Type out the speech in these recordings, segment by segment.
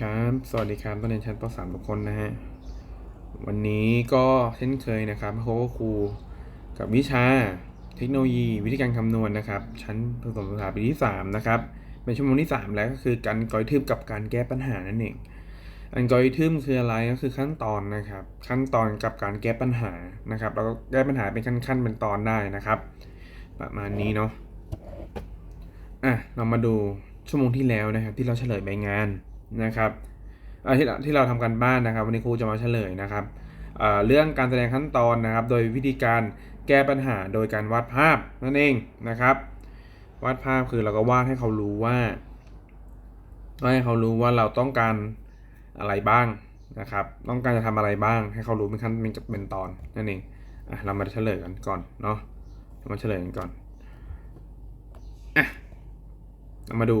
ครับ สวัสดีครับนักเรียนชั้นป .3 ทุกคนนะฮะ วันนี้ก็เช่นเคยนะครับพบกับครูกับวิชาเทคโนโลยี วิธีการคำนวณนะครับ ชั้นประถมศึกษาปีที่ 3 นะครับเป็นชั่วโมงที่ 3 แล้วก็คือการกริทึมกับการแก้ปัญหานั่นเองอัลกอริทึมคืออะไรก็คือขั้นตอนนะครับ ขั้นตอนกับการแก้ปัญหานะครับแล้วก็แก้ปัญหาเป็นขั้นๆเป็นตอนได้นะครับ ประมาณนี้เนาะอะเรามาดูชั่วโมงที่แล้วนะครับที่เราเฉลยใบงาน นะครับที่เราที่เราทำกันบ้านนะครับ วันนี้ครูจะมาเฉลยนะครับเเรื่องการแสดงขั้นตอนนะครับ โดยวิธีการแก้ปัญหาโดยการวาดภาพนั่นเองนะครับ วาดภาพคือเราก็วาดให้เขารู้ว่าให้เขารู้ว่าเราต้องการอะไรบ้างนะครับ ต้องการจะทำอะไรบ้าง ให้เขารู้เป็นขั้นเป็นเป็นตอนนั่นเองอะเรามาเฉลยกันก่อนเนาะเรามาเฉลยกันก่อนอะเรามาดู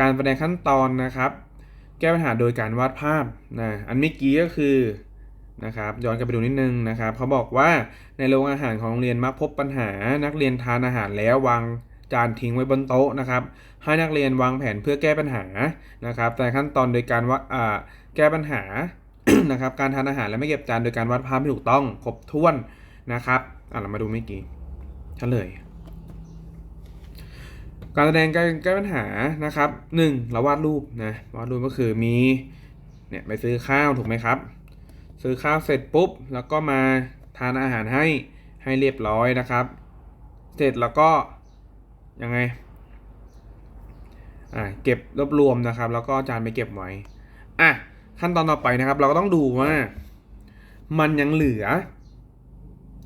การแสดงขั้นตอนนะครับ แก้ปัญหาโดยการวาดภาพนะอันเมื่อกี้ก็คือนะครับย้อนกลับไปดูนิดนึงนะครับเขาบอกว่าในโรงอาหารของโรงเรียนมักพบปัญหานักเรียนทานอาหารแล้ววางจานทิ้งไว้บนโต๊ะนะครับให้นักเรียนวางแผนเพื่อแก้ปัญหานะครับ แต่ขั้นตอนโดยการว่าแก้ปัญหานะครับการทานอาหารและไม่เก็บจานโดยการวาดภาพที่ถูกต้องครบถ้วนนะครับอะเรามาดูเมื่อกี้เฉลย การแสดงการแก้ปัญหานะครับหนึ่งเราวาดรูปนะวาดรูปก็คือมีเนี่ยไปซื้อข้าวถูกไหมครับ ซื้อข้าวเสร็จปุ๊บ แล้วก็มาทานอาหารให้ให้เรียบร้อยนะครับ เสร็จแล้วก็ยังไงอ่าเก็บรวบรวมนะครับ แล้วก็จานไปเก็บไว้อะขั้นตอนต่อไปนะครับ เราก็ต้องดูว่า มันยังเหลือ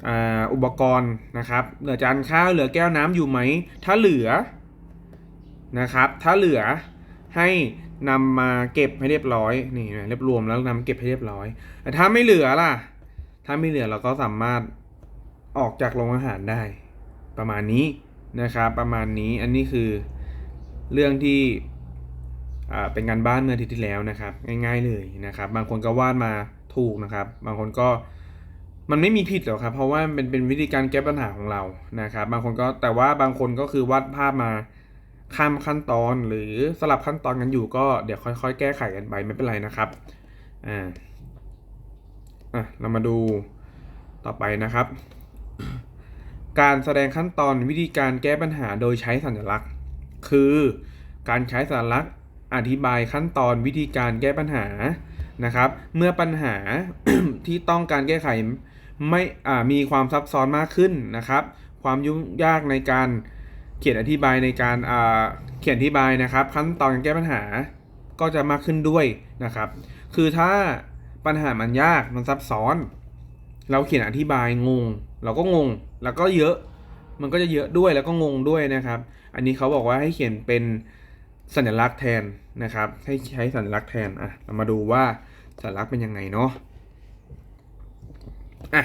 อ่าอุปกรณ์นะครับ เหลือจานข้าวเหลือแก้วน้ำอยู่ไหม ถ้าเหลือ นะครับ ถ้าเหลือให้นำมาเก็บให้เรียบร้อยนี่เรียบรวมแล้วนำเก็บให้เรียบร้อยแต่ถ้าไม่เหลือล่ะ ถ้าไม่เหลือเราก็สามารถออกจากโรงอาหารได้ ประมาณนี้นะครับ ประมาณนี้อันนี้คือเรื่องที่เป็นการบ้านเมื่ออาทิตย์ที่แล้วนะครับ ง่ายๆเลยนะครับ บางคนก็วาดมาถูกนะครับ บางคนก็มันไม่มีผิดหรอกครับ เพราะว่าเป็นเป็นวิธีการแก้ปัญหาของเรานะครับ บางคนก็แต่ว่าบางคนก็คือวาดภาพมา ข้ามขั้นตอนหรือสลับขั้นตอนกันอยู่ก็เดี๋ยวค่อยๆ แก้ไขกันไปไม่เป็นไรนะครับอ่าอะเรามาดูต่อไปนะครับ การแสดงขั้นตอนวิธีการแก้ปัญหาโดยใช้สัญลักษณ์ คือการใช้สัญลักษณ์อธิบายขั้นตอนวิธีการแก้ปัญหานะครับ เมื่อปัญหาที่ต้องการแก้ไขไม่อ่ามีความซับซ้อนมากขึ้นนะครับ ความยุ่งยากในการ เขียนอธิบายในการเขียนอธิบายนะครับ ขั้นตอนการแก้ปัญหาก็จะมากขึ้นด้วยนะครับ คือถ้าปัญหามันยากมันซับซ้อน เราเขียนอธิบายงง เราก็งง แล้วก็เยอะมันก็จะเยอะด้วยแล้วก็งงด้วยนะครับ อันนี้เขาบอกว่าให้เขียนเป็นสัญลักษณ์แทนนะครับ ให้ใช้สัญลักษณ์แทนอะเรามาดูว่าสัญลักษณ์เป็นยังไงเนาะอะ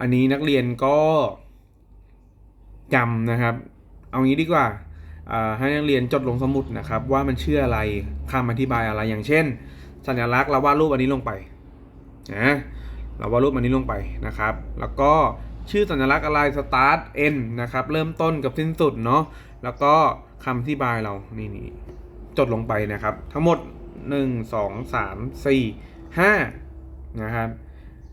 อันนี้นักเรียนก็จำนะครับ เอางี้ดีกว่าให้นักเรียนจดลงสมุดนะครับ ว่ามันชื่ออะไรคำอธิบายอะไรอย่างเช่น สัญลักษณ์เราวาดรูปอันนี้ลงไปนะเราวาดรูปอันนี้ลงไปนะครับ แล้วก็ชื่อสัญลักษณ์อะไร start end นะครับ เริ่มต้นกับสิ้นสุดเนาะแล้วก็คำที่บายเรานี่นี่จดลงไปนะครับ ทั้งหมด 1 2 3 4 5นะครับ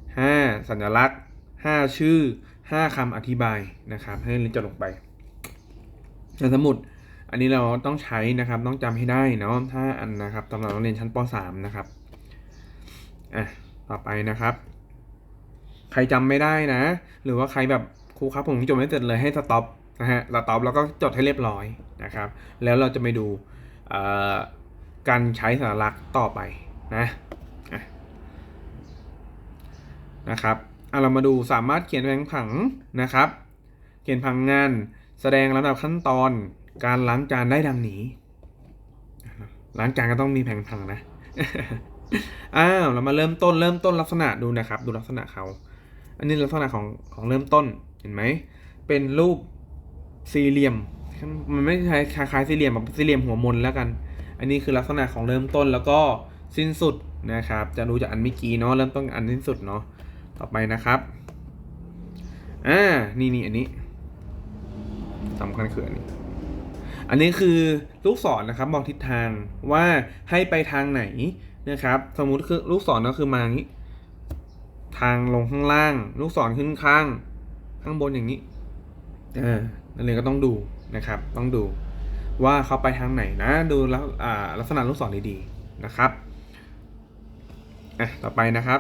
5สัญลักษณ์ 5 ชื่อ 5คำอธิบายนะครับ ให้เรียนจดลงไป ในสมุดอันนี้เราต้องใช้นะครับ ต้องจำให้ได้เนาะถ้าอันนะครับสำหรับนักเรียนชั้นป .3 นะครับอะต่อไปนะครับ ใครจำไม่ได้นะ หรือว่าใครแบบครูครับผมจดไม่เสร็จเลยให้สต็อปนะฮะสต็อปแล้วก็จดให้เรียบร้อยนะครับ แล้วเราจะไปดูการใช้สัญลักษณ์ต่อไปนะอะนะครับอะเรามาดูสามารถเขียนแผนผังนะครับ เขียนผังงาน แสดงลำดับขั้นตอนการล้างจานได้ดังนี้ ล้างจานก็ต้องมีแผนผังนะ อ้าวเรามาเริ่มต้นเริ่มต้นลักษณะดูนะครับ ดูลักษณะเขา อันนี้ลักษณะของของเริ่มต้นเห็นไหม เป็นรูปสี่เหลี่ยม มันไม่ใช่คล้ายๆสี่เหลี่ยมแบบสี่เหลี่ยมหัวมนแล้วกัน อันนี้คือลักษณะของเริ่มต้นแล้วก็สิ้นสุดนะครับ จะรู้จากอันเมื่อกี้เนาะเริ่มต้นอันสิ้นสุดเนาะต่อไปนะครับ อ่า นี่นี่อันนี้ สำคัญคืออันนี้ อันนี้คือลูกศรนะครับบอกทิศทางว่าให้ไปทางไหนนะครับ สมมุติคือลูกศรก็คือมาอย่างนี้ ทางลงข้างล่าง ลูกศรขึ้นข้าง ข้างบนอย่างนี้เออนักเรียนก็ต้องดูนะครับ ต้องดูว่าเขาไปทางไหนนะ ดูแล้วอ่าลักษณะลูกศรดีๆนะครับอะต่อไปนะครับ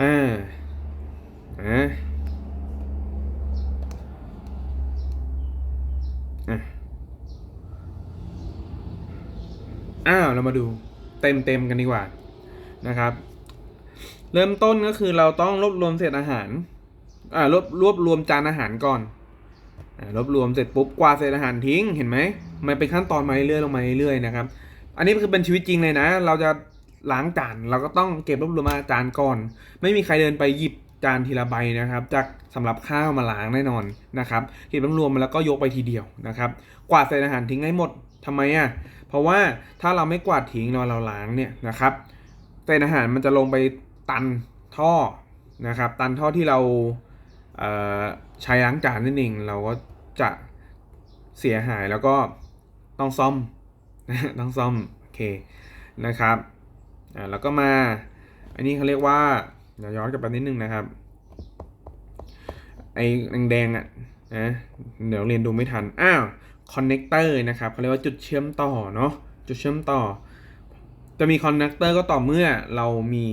อ่าอ่าอะ อ้าวเรามาดูเต็มๆกันดีกว่านะครับ เริ่มต้นก็คือเราต้องรวบรวมเศษอาหารอ่ารวบรวบรวมจานอาหารก่อนอ่ารวบรวมเสร็จปุ๊บกวาดเศษอาหารทิ้งเห็นไหมมันเป็นขั้นตอนมาเรื่อยๆลงมาเรื่อยๆนะครับอันนี้คือเป็นชีวิตจริงเลยนะ เราจะล้างจานเราก็ต้องเก็บรวบรวมมาจานก่อน ไม่มีใครเดินไปหยิบจานทีละใบนะครับ จากสำหรับข้าวมาล้างแน่นอนนะครับเก็บรวบรวมมาแล้วก็ยกไปทีเดียวนะครับ กวาดเศษอาหารทิ้งให้หมดทำไมอะ เพราะว่าถ้าเราไม่กวาดทิ้งเราเราล้างเนี่ยนะครับเศษอาหารมันจะลงไปตันท่อนะครับ ตันท่อที่เราเใช้ล้างจานนั่นเองเราก็จะเสียหายแล้วก็ต้องซ่อมต้องซ่อมโอเคนะครับอ่าแล้วก็มาอันนี้เขาเรียกว่าเดี๋ยวย้อนกลับไปนิดนึงนะครับไอ้แดงๆอะนะเดี๋ยวเรียนดูไม่ทัน อ้าว คอนเนคเตอร์นะครับเขาเรียกว่าจุดเชื่อมต่อเนาะจุดเชื่อมต่อ จะมีคอนเนคเตอร์ก็ต่อเมื่อเรามี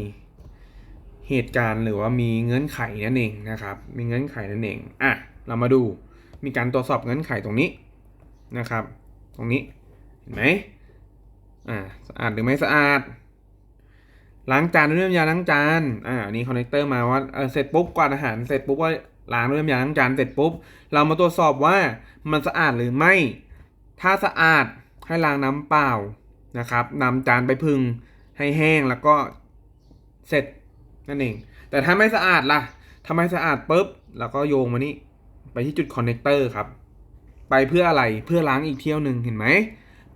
เหตุการณ์หรือว่ามีเงื่อนไขนั่นเองนะครับ มีเงื่อนไขนั่นเองอะเรามาดูมีการตรวจสอบเงื่อนไขตรงนี้นะครับ ตรงนี้เห็นไหมอ่าสะอาดหรือไม่สะอาดล้างจานด้วยน้ำยาล้างจานอ่านนี้คอนเนคเตอร์มาว่าเออเสร็จปุ๊บกวาดอาหารเสร็จปุ๊บก็ ล้างด้วยน้ำยาล้างจานเสร็จปุ๊บ เรามาตรวจสอบว่ามันสะอาดหรือไม่ ถ้าสะอาดให้ล้างน้ำเปล่านะครับนำจานไปพึ่งให้แห้งแล้วก็เสร็จนั่นเอง แต่ถ้าไม่สะอาดล่ะถ้าไมสะอาดปุ๊บเราก็โยงมานี่ไปที่จุดคอนเนคเตอร์ครับ ไปเพื่ออะไรเพื่อล้างอีกเที่ยวหนึ่งเห็นไหม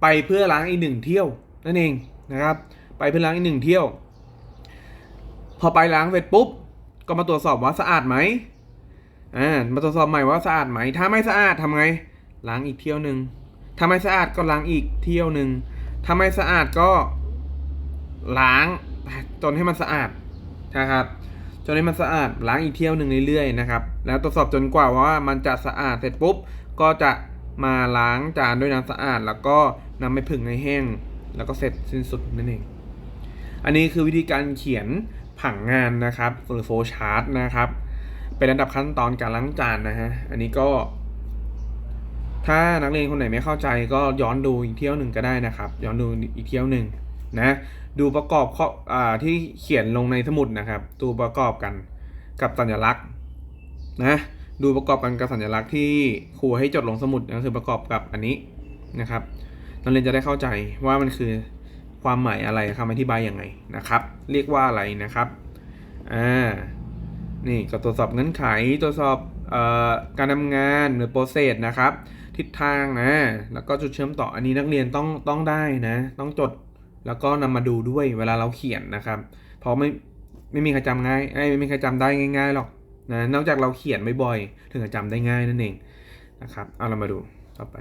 ไปเพื่อล้างอีกหนึ่งเที่ยวนั่นเองนะครับ ไปเพื่อล้างอีกหนึ่งเที่ยว พอไปล้างเสร็จปุ๊บ ก็มาตรวจสอบว่าสะอาดไหม อ่ามาตรวจสอบใหม่ว่าสะอาดไหม ถ้าไม่สะอาดทำไง ล้างอีกเที่ยวหนึ่งถ้าไม่สะอาดก็ล้างอีกเที่ยวหนึ่งถ้าไม่สะอาดก็ล้างจนให้มันสะอาดนะครับจนให้มันสะอาดล้างอีกเที่ยวหนึ่งเรื่อยๆนะครับ แล้วตรวจสอบจนกว่าว่ามันจะสะอาดเสร็จปุ๊บ ก็จะมาล้างจานด้วยน้ำสะอาด แล้วก็นำไปผึ่งให้แห้ง แล้วก็เสร็จสิ้นสุดนั่นเอง อันนี้คือวิธีการเขียนผังงานนะครับหรือโฟชาร์ตนะครับ เป็นระดับขั้นตอนการล้างจานนะฮะ อันนี้ก็ ถ้านักเรียนคนไหนไม่เข้าใจก็ย้อนดูอีกเที่ยวหนึ่งก็ได้นะครับ ย้อนดูอีกเที่ยวหนึ่งนะ ดูประกอบข้ออที่เขียนลงในสมุดนะครับ ดูประกอบกันกับสัญลักษณ์นะ ดูประกอบกันกับสัญลักษณ์ที่ครูให้จดลงสมุดก็คือประกอบกับอันนี้นะครับ นักเรียนจะได้เข้าใจว่ามันคือความหมายอะไรคำอธิบายยังไงนะครับ เรียกว่าอะไรนะครับ อ่า นี่ก็ตรวจสอบเงื่อนไขตรวจสอบออการทำงานหรือโปรเซสนะครับ ทิศทางนะแล้วก็จุดเชื่อมต่ออันนี้นักเรียนต้องต้องได้นะ ต้องจดแล้วก็นำมาดูด้วยเวลาเราเขียนนะครับ เพราะไม่ไม่มีใครจำง่ายเอ้ไม่มีใครจำได้ง่ายๆหรอกนะนอกจากเราเขียนบ่อยๆถึงจะจำได้ง่ายนั่นเองนะครับเอาเรามาดูต่อไป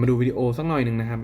มาดูวิดีโอสักหน่อยหนึ่งนะครับ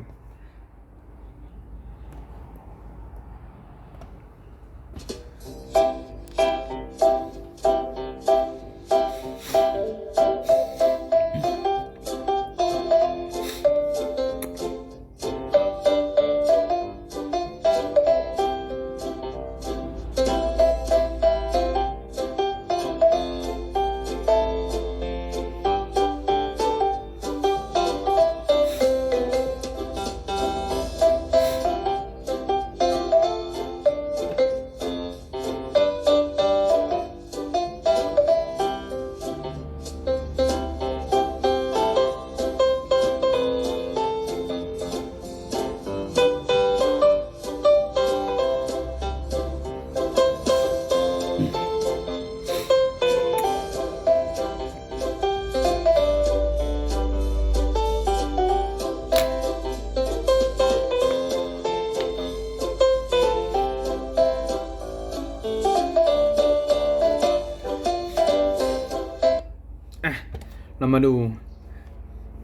เรามาดู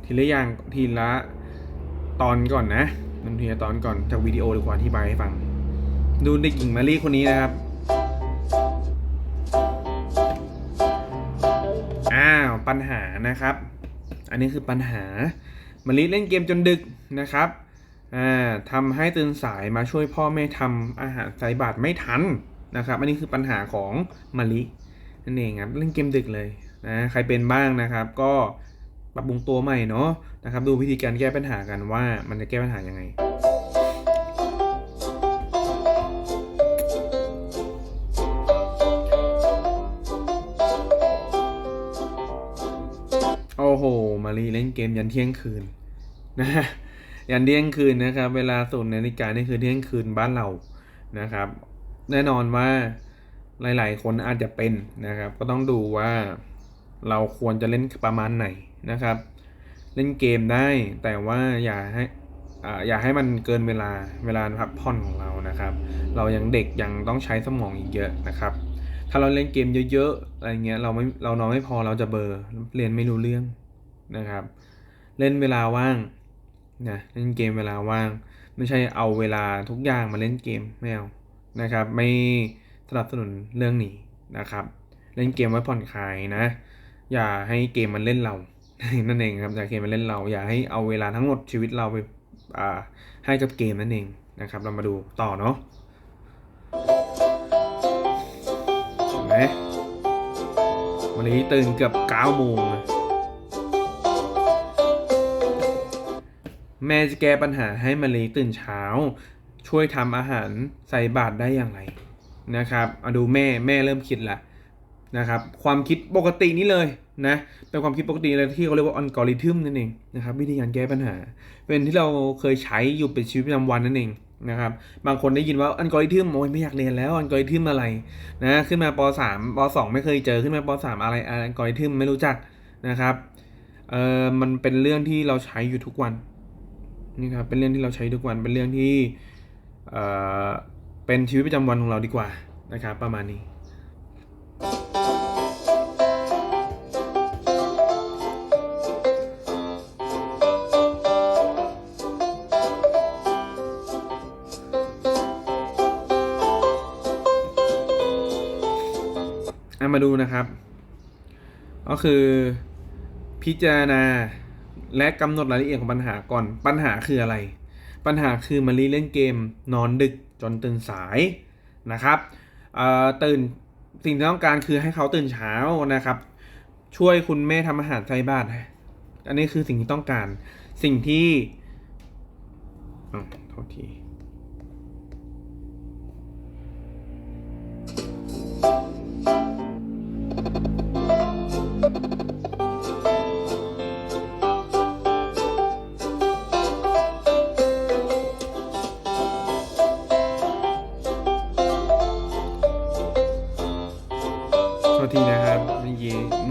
ทีละอย่างทีละตอนก่อนนะมันทีละตอนก่อนจากวิดีโอดีกว่าที่บายให้ฟัง ดูเด็กหญิงมารีคนนี้นะครับ อ้าวปัญหานะครับ อันนี้คือปัญหามารีเล่นเกมจนดึกนะครับอ่าทำให้ตื่นสายมาช่วยพ่อแม่ทำอาหารใส่บาตรไม่ทันนะครับ อันนี้คือปัญหาของมารีนั่นเองครับเล่นเกมดึกเลย นะใครเป็นบ้างนะครับ ก็ปรับปรุงตัวใหม่เนาะนะครับ ดูวิธีการแก้ปัญหากันว่ามันจะแก้ปัญหายังไงโอ้โห มารีเล่นเกมยันเที่ยงคืนนะฮะยันเที่ยงคืนนะครับ เวลาศูนนาฬิกานี่คือเที่ยงคืนบ้านเรานะครับ แน่นอนว่าหลาย ๆ คนอาจจะเป็นนะครับ ก็ต้องดูว่า เราควรจะเล่นประมาณไหนนะครับ เล่นเกมได้แต่ว่าอย่าให้ออย่าให้มันเกินเวลาเวลาพักผ่อนของเรานะครับ เรายังเด็กยังต้องใช้สมองอีกเยอะนะครับ ถ้าเราเล่นเกมเยอะๆอะไรเงี้ยเราไม่เรานอนไม่พอเราจะเบอร์เรียนไม่รู้เรื่องนะครับ เล่นเวลาว่างนะเล่นเกมเวลาว่าง ไม่ใช่เอาเวลาทุกอย่างมาเล่นเกมไม่เอานะครับ ไม่สนับสนุนเรื่องนี้นะครับ เล่นเกมไว้ผ่อนคลายนะ อย่าให้เกมมันเล่นเรา นั่นเองครับอย่าเกมมันเล่นเรา อย่าให้เอาเวลาทั้งหมดชีวิตเราไปอ่าให้กับเกมนั่นเองนะครับ เรามาดูต่อเนาะเห็นไหมวันนี้ตื่นเกือบ9โมงนะแม่จะแก้ปัญหาให้มารีตื่นเช้า ช่วยทำอาหารใส่บาตรได้อย่างไรนะครับมาดูแม่แม่เริ่มคิดละ นะครับความคิดปกตินี้เลยนะเป็นความคิดปกติเลยที่เขาเรียกว่าอัลกอริทึมนั่นเองนะครับวิธีการแก้ปัญหา เป็นที่เราเคยใช้อยู่เป็นชีวิตประจำวันนั่นเองนะครับบางคนได้ยินว่าอัลกอริทึมโอ้ยไม่อยากเรียนแล้วอัลกอริทึมอะไรนะขึ้นมาป .3 ป .2 ไม่เคยเจอขึ้นมาป .3 อะไรอัลกอริทึมไม่รู้จักนะครับเออมันเป็นเรื่องที่เราใช้อยู่ทุกวันนี่ครับเป็นเรื่องที่เราใช้ทุกวันเป็นเรื่องที่เออเป็นชีวิตประจำวันของเราดีกว่านะครับประมาณนี้ มาดูนะครับ ก็คือพิจารณาและกำหนดรายละเอียดของปัญหาก่อน ปัญหาคืออะไร ปัญหาคือมารีเล่นเกมนอนดึกจนตื่นสายนะครับเอ่อตื่นสิ่งที่ต้องการคือให้เขาตื่นเช้านะครับ ช่วยคุณแม่ทำอาหารใส่บาตรอันนี้คือสิ่งที่ต้องการ สิ่งที่อ๋อโทษที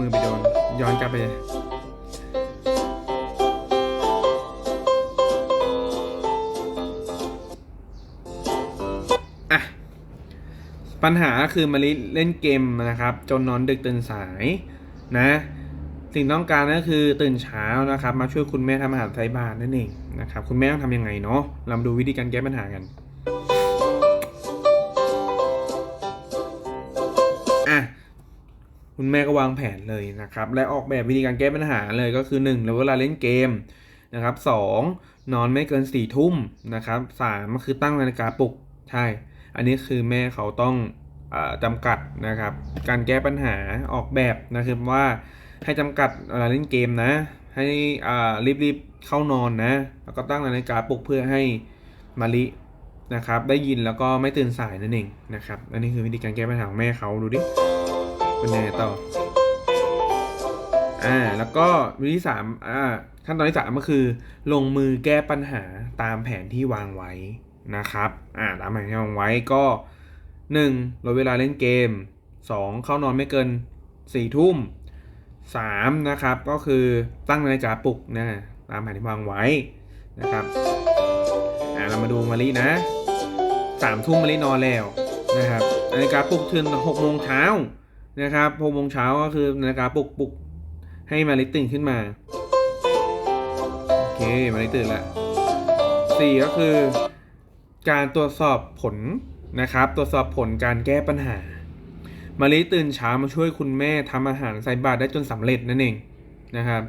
มือไปโดน ย้อนกลับไปอะปัญหาคือมาริเล่นเกมนะครับ จนนอนดึกตื่นสายนะสิ่งต้องการก็คือตื่นเช้านะครับ มาช่วยคุณแม่ทำอาหารใส่บ้าตรนั่นเองนะครับ คุณแม่ต้องทำยังไงเนาะเรามาดูวิธีการแก้ปัญหากัน คุณแม่ก็วางแผนเลยนะครับ และออกแบบวิธีการแก้ปัญหาเลยก็คือ1แล้วเวลาเล่นเกมนะครับสองนอนไม่เกิน4ี่ทุ่มนะครับสามก็คือตั้งนาฬิกาปลุกใช่อันนี้คือแม่เขาต้องอาจำกัดนะครับ การแก้ปัญหาออกแบบนะครับว่าให้จำกัดเวลาเล่นเกมนะ ให้รีบๆเข้านอนนะ แล้วก็ตั้งนาฬิกาปลุกเพื่อให้มารินะครับ ได้ยินแล้วก็ไม่ตื่นสายนั่นเองนะครับ อันนี้คือวิธีการแก้ปัญหาของแม่เขาดูดิ เป็นยังไงต่อ อ่า แล้วก็วิธีสามอ่า ขั้นตอนที่สามก็คือ ลงมือแก้ปัญหาตามแผนที่วางไว้นะครับ อ่า ตามแผนที่วางไว้ก็หนึ่งลดเวลาเล่นเกมสองเข้านอนไม่เกินสี่ทุ่มสามนะครับ ก็คือตั้งนาฬิกาปลุกนะตามแผนที่วางไว้นะครับ อ่า เรามาดูมารีนะสามทุ่มมารีนอนแล้วนะครับนาฬิกาปลุกถึงหกโมงเช้า นะครับหกโมงเช้าก็คือนาฬิกาปลุกปลุกให้มาลิตื่นขึ้นมา โอเค มาลิตื่นแล้วสี่ก็คือ การตรวจสอบผลนะครับ ตรวจสอบผลการแก้ปัญหา มาลิตื่นเช้ามาช่วยคุณแม่ทำอาหารใส่บาตรได้จนสำเร็จนั่นเองนะครับ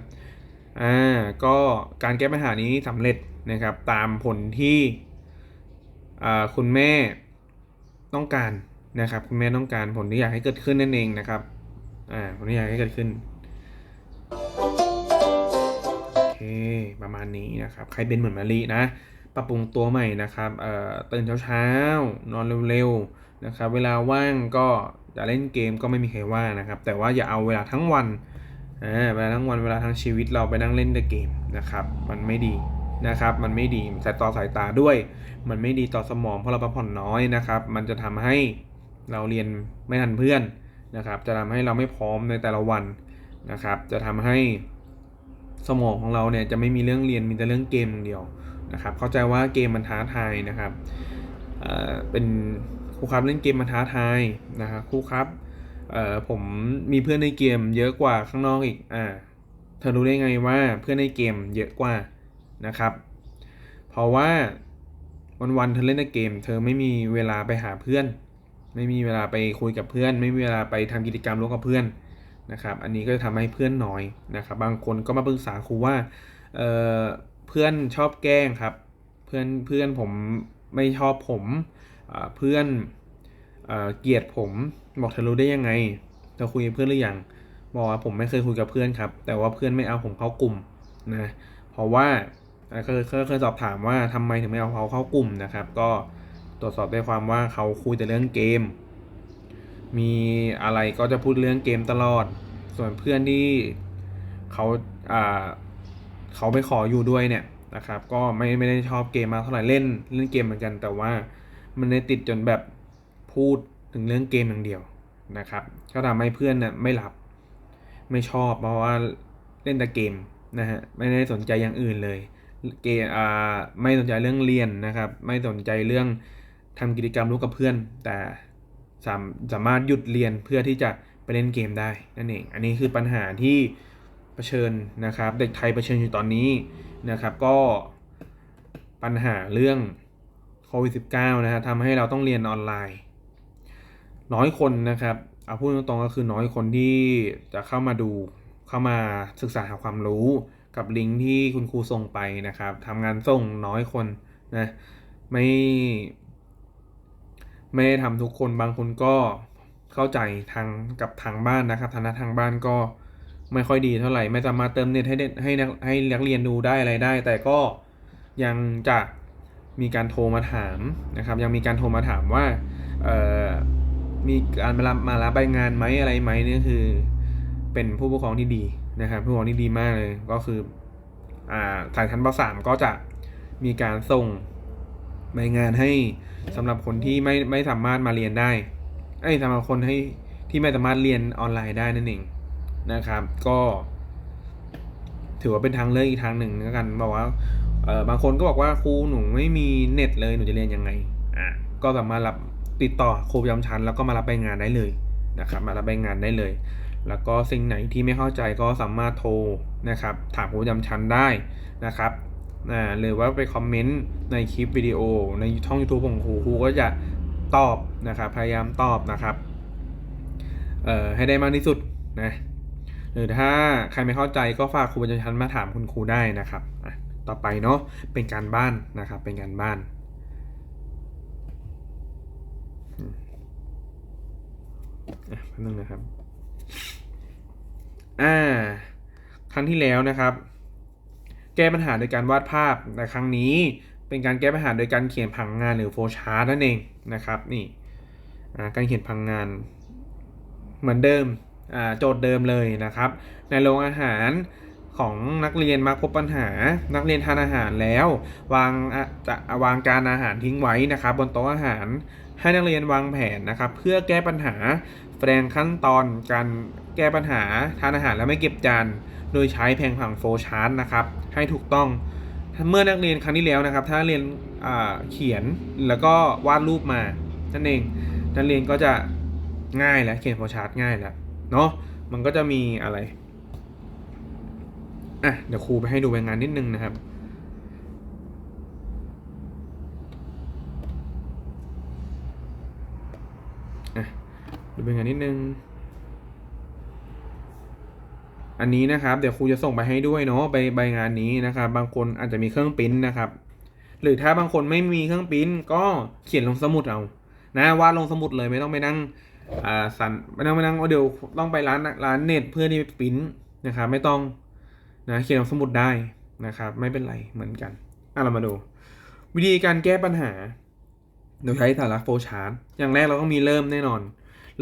อ่า ก็การแก้ปัญหานี้สำเร็จนะครับ ตามผลที่คุณแม่ต้องการ นะครับคุณแม่ต้องการผลที่อยากให้เกิดขึ้นนั่นเองนะครับอ่าผลที่อยากให้เกิดขึ้นโอเคประมาณนี้นะครับ ใครเป็นเหมือนมารีนะปรับปรุงตัวใหม่นะครับเอ่อตื่นเช้าๆนอนเร็วๆนะครับเวลาว่างก็จะเล่นเกมก็ไม่มีใครว่านะครับ แต่ว่าอย่าเอาเวลาทั้งวันอ่าเวลาทั้งวันเวลาทั้งชีวิตเราไปนั่งเล่นแต่เกมนะครับ มันไม่ดีนะครับมันไม่ดีสายต่อสายตาด้วย มันไม่ดีต่อสมองเพราะเราพักผ่อนน้อยนะครับ มันจะทำให้ เราเรียนไม่ทันเพื่อนนะครับ จะทำให้เราไม่พร้อมในแต่ละวันนะครับ จะทำให้สมองของเราเนี่ยจะไม่มีเรื่องเรียนมีแต่เรื่องเกมอย่างเดียวนะครับ เข้าใจว่าเกมมันท้าทายนะครับเป็นครูครับเล่นเกมมันท้าทายนะครับครูครับผมมีเพื่อนในเกมเยอะกว่าข้างนอกอีกอ่าเธอรู้ได้ไงว่าเพื่อนในเกมเยอะกว่านะครับ เพราะว่าวันๆเธอเล่นแต่เกม เธอไม่มีเวลาไปหาเพื่อน ไม่มีเวลาไปคุยกับเพื่อน ไม่มีเวลาไปทำกิจกรรมร่วมกับเพื่อนนะครับ อันนี้ก็จะทำให้เพื่อนน้อยนะครับ บางคนก็มาปรึกษาครูว่าเเพื่อนชอบแกล้งครับ เพื่อนเพื่อนผมไม่ชอบผมเพื่อนเอเกลียดผมบอกเธอรู้ได้ยังไงเธอคุยกับเพื่อนหรือยังบอกว่าผมไม่เคยคุยกับเพื่อนครับ แต่ว่าเพื่อนไม่เอาผมเข้ากลุ่มนะเพราะว่าเคยเคยเคยสอบถามว่าทำไมถึงไม่เอาเขาเข้ากลุ่มนะครับ ก็ ตรวจสอบได้ความว่าเขาคุยแต่เรื่องเกม มีอะไรก็จะพูดเรื่องเกมตลอด ส่วนเพื่อนที่เขาอ่าเขาไปขออยู่ด้วยเนี่ยนะครับ ก็ไม่ไม่ได้ชอบเกมมากเท่าไหร่เล่นเล่นเกมเหมือนกัน แต่ว่ามันได้ติดจนแบบพูดถึงเรื่องเกมอย่างเดียวนะครับ ก็ทำให้เพื่อนน่ะไม่รับไม่ชอบเพราะว่าเล่นแต่เกมนะฮะไม่ได้สนใจอย่างอื่นเลยเกมอ่าไม่สนใจเรื่องเรียนนะครับ ไม่สนใจเรื่อง ทำกิจกรรมร่วมกับเพื่อน แต่สามสามารถหยุดเรียนเพื่อที่จะไปเล่นเกมได้นั่นเอง อันนี้คือปัญหาที่เผชิญนะครับ เด็กไทยเผชิญอยู่ตอนนี้นะครับ ก็ปัญหาเรื่องโควิด -19 นะฮะทำให้เราต้องเรียนออนไลน์ น้อยคนนะครับเอาพูดตรงๆก็คือน้อยคนที่จะเข้ามาดูเข้ามาศึกษาหาความรู้กับลิงก์ที่คุณครูส่งไปนะครับทำงานส่งน้อยคนนะไม่ ไม่ได้ทำทุกคนบางคนก็เข้าใจทางกับทางบ้านนะครับฐานะทางบ้านก็ไม่ค่อยดีเท่าไหร่ไม่สามารถเติมเน็ตให้ให้นักให้นักเรียนดูได้อะไรได้ แต่ก็ยังจะมีการโทรมาถามนะครับ ยังมีการโทรมาถามว่าเอ่อมีการมารับมารับใบงานไหมอะไรไหมนี่คือเป็นผู้ปกครองที่ดีนะครับผู้ปกครองที่ดีมากเลยก็คืออ่าสายชั้นป .3 ก็จะมีการส่ง ใบงานให้สำหรับคนที่ไม่ไม่สามารถมาเรียนได้ไอ้สำหรับคนให้ที่ไม่สามารถเรียนออนไลน์ได้นั่นเองนะครับ ก็ ถือว่าเป็นทางเลือกอีกทางหนึ่งแล้วกันบอกว่าเออบางคนก็บอกว่าครูหนูไม่มีเน็ตเลยหนูจะเรียนยังไงอะก็สามารถรับติดต่อครูประจำชั้นแล้วก็มารับใบงานได้เลยนะครับมารับใบงานได้เลย แล้วก็สิ่งไหนที่ไม่เข้าใจก็สามารถโทรนะครับ ถามครูประจำชั้นได้นะครับ อ่าหรือว่าไปคอมเมนต์ในคลิปวิดีโอ ในช่อง YouTube ของครูครูก็จะตอบนะครับพยายามตอบนะครับเอ่อให้ได้มากที่สุดนะหรือถ้าใครไม่เข้าใจก็ฝากครูประจำชั้นมาถามคุณครูได้นะครับต่อไปเนาะเป็นการบ้านนะครับเป็นการบ้านอะแป๊บนึงนะครับ อ่า ครั้งที่แล้วนะครับ ก้ปัญหาโดยการวาดภาพแต่ครั้งนี้ เป็นการแก้ปัญหาโดยการเขียนผังงานหรือโฟชาร์ตนั่นเองนะครับนี่การเขียนผังงานเหมือนเดิมโจทย์เดิมเลยนะครับ ในโรงอาหารของนักเรียนมักพบปัญหา นักเรียนทานอาหารแล้ว วางจะวางการอาหารทิ้งไว้นะครับ บนโต๊ะอาหารให้นักเรียนวางแผนนะครับ เพื่อแก้ปัญหาแสดงขั้นตอนการแก้ปัญหาทานอาหารแล้วไม่เก็บจาน โดยใช้แผงผังโฟชาร์ตนะครับ ให้ถูกต้องเมื่อนักเรียนครั้งที่แล้วนะครับ ถ้านักเรียนเขียนแล้วก็วาดรูปมานั่นเองนักเรียนก็จะง่ายแล้วเขียนโฟชาร์ตง่ายแล้วเนาะมันก็จะมีอะไรอะเดี๋ยวครูไปให้ดูใบงานนิดนึงนะครับดูใบงานนิดนึง อันนี้นะครับเดี๋ยวครูจะส่งไปให้ด้วยเนาะใบใบงานนี้นะครับ บางคนอาจจะมีเครื่องปิ้นนะครับ หรือถ้าบางคนไม่มีเครื่องปิ้นก็เขียนลงสมุดเอานะวาดลงสมุดเลยไม่ต้องไปนั่งอ่าสันไม่ต้องไปนั่งว่าเดี๋ยวต้องไปร้านร้านเน็ตเพื่อที่ปิ้นนะครับ ไม่ต้องนะเขียนลงสมุดได้นะครับ ไม่เป็นไรเหมือนกันอะเรามาดู วิธีการแก้ปัญหาโดยใช้สาระโฟชาร์ตอย่างแรกเราต้องมีเริ่มแน่นอน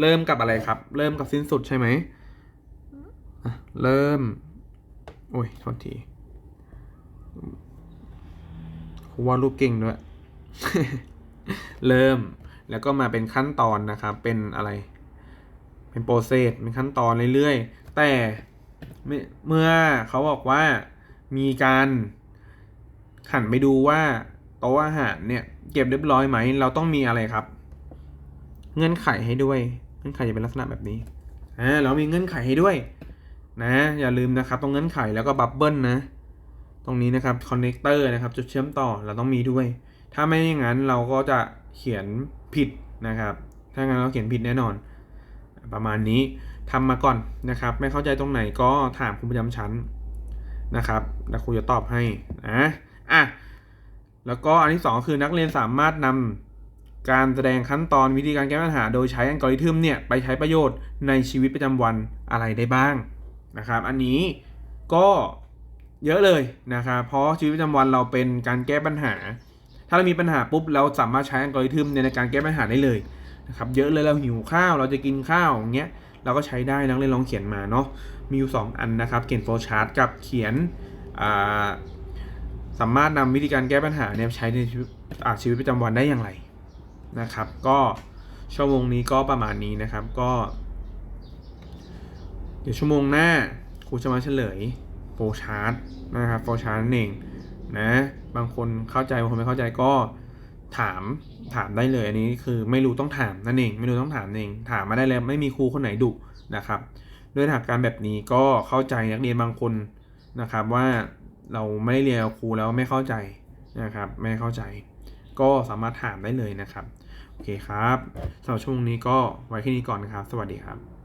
เริ่มกับอะไรครับ เริ่มกับสิ้นสุดใช่ไหม เริ่ม โอ้ยโทษทีกูวาดรูปเก่งด้วย เริ่ม แล้วก็มาเป็นขั้นตอนนะครับ เป็นอะไร เป็นโปรเซส เป็นขั้นตอนเรื่อยๆ แต่เมื่อเมื่อเขาบอกว่ามีการขันไปดูว่าโต๊ะอาหารเนี่ย เก็บเรียบร้อยไหม เราต้องมีอะไรครับ เงื่อนไขให้ด้วย เงื่อนไขจะเป็นลักษณะแบบนี้ อ่า เรามีเงื่อนไขให้ด้วย นะอย่าลืมนะครับตรงเงื่อนไขแล้วก็บับเบิลนะ ตรงนี้นะครับคอนเนคเตอร์นะครับจุดเชื่อมต่อเราต้องมีด้วย ถ้าไม่อย่างนั้นเราก็จะเขียนผิดนะครับ ถ้างั้นเราเขียนผิดแน่นอน ประมาณนี้ทำมาก่อนนะครับ ไม่เข้าใจตรงไหนก็ถามครูประจำชั้นนะครับแล้วครูจะตอบให้นะอะแล้วก็อันที่สองคือนักเรียนสามารถนำการแสดงขั้นตอนวิธีการแก้ปัญหา โดยใช้อัลกอริทึมเนี่ยไปใช้ประโยชน์ในชีวิตประจำวันอะไรได้บ้าง นะครับ อันนี้ก็เยอะเลยนะครับ เพราะชีวิตประจำวันเราเป็นการแก้ปัญหา ถ้าเรามีปัญหาปุ๊บเราสามารถใช้อัลกอริทึมในการแก้ปัญหาได้เลยนะครับเยอะเลยเราหิวข้าวเราจะกินข้าวอย่างเงี้ยเราก็ใช้ได้นักเรียนลองเขียนมาเนาะมีอยู่สองอันนะครับ เขียนโฟล์ชาร์ตกับเขียนสามารถนำวิธีการแก้ปัญหาเนี่ยใช้ในชีวิตประจำวันได้อย่างไรนะครับ ก็ชั่วโมงนี้ก็ประมาณนี้นะครับก็ ดี๋ยวชั่วโมงหน้าครูจะมาเฉลยโฟชาร์ตนะครับโฟชาร์ตนั่นเองนะบางคนเข้าใจบางคนไม่เข้าใจก็ถามถามได้เลยอันนี้คือไม่รู้ต้องถามนั่นเองไม่รู้ต้องถามเองถามมาได้เลยไม่มีครูคนไหนดุนะครับด้วยหลักการแบบนี้ก็เข้าใจนักเรียนบางคนนะครับว่าเราไม่ได้เรียนครูแล้วไม่เข้าใจนะครับไม่เข้าใจ ก็สามารถถามได้เลยนะครับโอเคครับสำหรับช่วงนี้ก็ไว้แค่นี้ก่อนนะครับ สวัสดีครับ